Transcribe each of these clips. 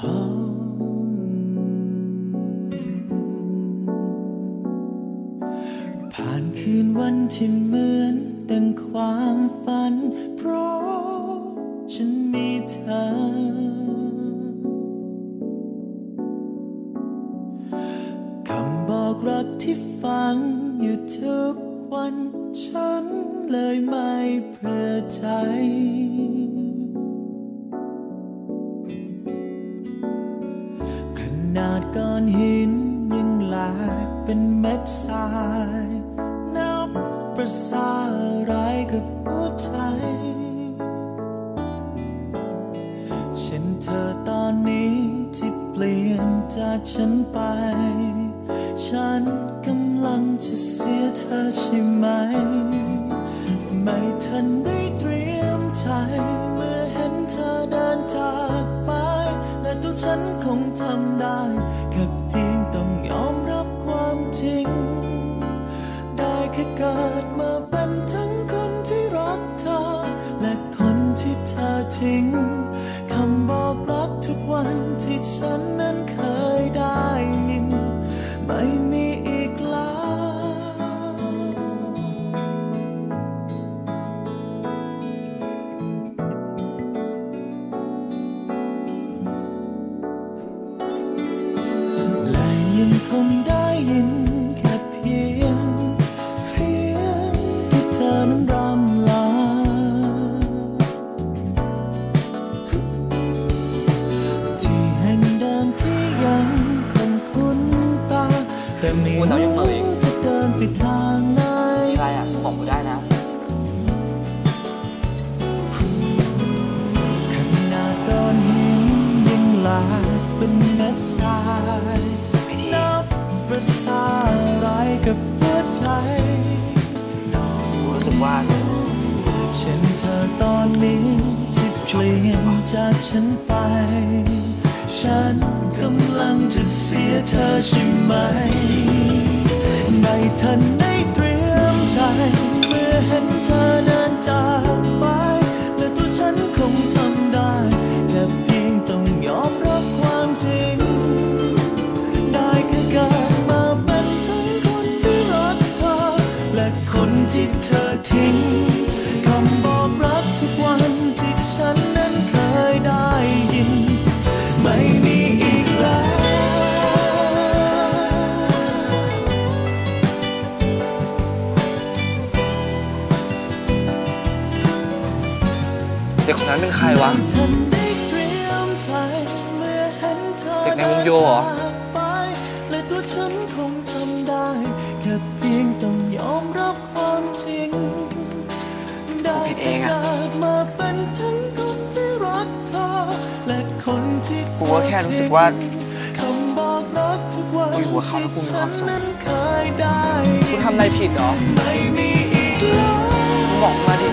ผ่านคืนวันที่เหมือนดังความฝัน เพราะฉันมีเธอ คำบอกรักที่ฟังอยู่ทุกวัน ฉันเลยไม่เพื่อใจ นาดก้อนหินยังหลกเป็นเม็ดทราย นับประสาอะไรกับหัวใจ เช่นเธอตอนนี้ที่เปลี่ยนจากฉันไป ฉันกำลังจะเสียเธอใช่ไหม ไม่ทันได้เตรียมใจ ค่เกิดมาเป็นทั้งคนที่รักเธอ และคนที่เธอทิ้ง คำบอกรักทุกวันที่ฉันนั้นเคยได้ยิน ไม่มีอีกแล้วและยังคงได้ยิน แต่ไม่รู้จะเดินไปทางไหนอะไรอะบอกกูได้นะขนาดก้อนหินยังลากเป็นเม็ดทรายนับประสาอะไรกับหัวใจรู้สึกว่าเช่นเธอตอนนี้ที่เปลี่ยนจากฉันไป ฉันกำลังจะเสียเธอใช่ไหม ในทันได้เตรียมใจเมื่อเห็น ด็กคนนั้นเป็นใครวะทันได้เตรียมใจเมื่อเห็นเธอเด็กในวงโยเหรอจากไปและตัวฉันคงทำได้แค่เพียงต้องยอมรับความจริงได้ผิดเอแค่งอะเกิดมาเป็นทั้งคนที่รักเธอและคนที่เธกูอก็แค่รู้สึกว่าคำบอกรักทุกวันกูอยู่กับเขาแล้วกูมีความสุขที่ฉันนั้นเคยได้กูทำอะไรผิดเหรอไม่มีอีกแล้วมึงบอกมาดิ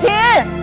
停